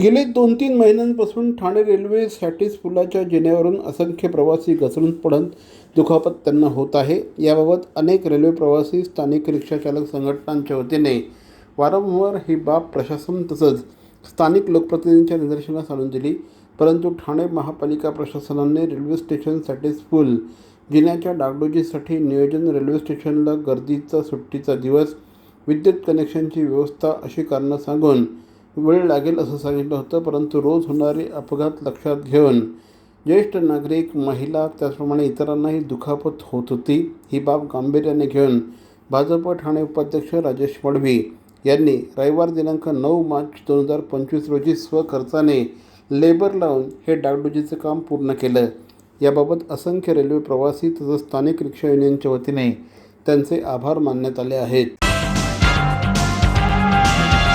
गेले दोन तीन महिन्यांपासून ठाणे रेल्वे सॅटिस पुलाच्या जिन्यावरून असंख्य प्रवासी घसरून पडत दुखापत त्यांना होत आहे. याबाबत अनेक रेल्वे प्रवासी स्थानिक रिक्षाचालक संघटनांच्या वतीने वारंवार ही बाब प्रशासन तसंच स्थानिक लोकप्रतिनिधींच्या निदर्शनास आणून दिली. परंतु ठाणे महापालिका प्रशासनाने रेल्वे स्टेशन सॅटिस पूल जिन्याच्या डागडुजीसाठी नियोजन रेल्वे स्टेशनला गर्दीचा सुट्टीचा दिवस विद्युत कनेक्शनची व्यवस्था अशी कारणं सांगून वेळ लागेल असं सांगितलं होतं परंतु रोज होणारे अपघात लक्षात घेऊन ज्येष्ठ नागरिक महिला त्याचप्रमाणे इतरांनाही दुखापत होत होती. ही बाब गांभीर्याने घेऊन भाजप ठाणे उपाध्यक्ष राजेश मडवी यांनी रविवार दिनांक नऊ मार्च दोन हजार पंचवीस रोजी स्वखर्चाने लेबर लावून हे डागडुजीचं काम पूर्ण केलं. याबाबत असंख्य रेल्वे प्रवासी तसंच स्थानिक रिक्षा युनियनच्या वतीने त्यांचे आभार मानण्यात आले आहेत.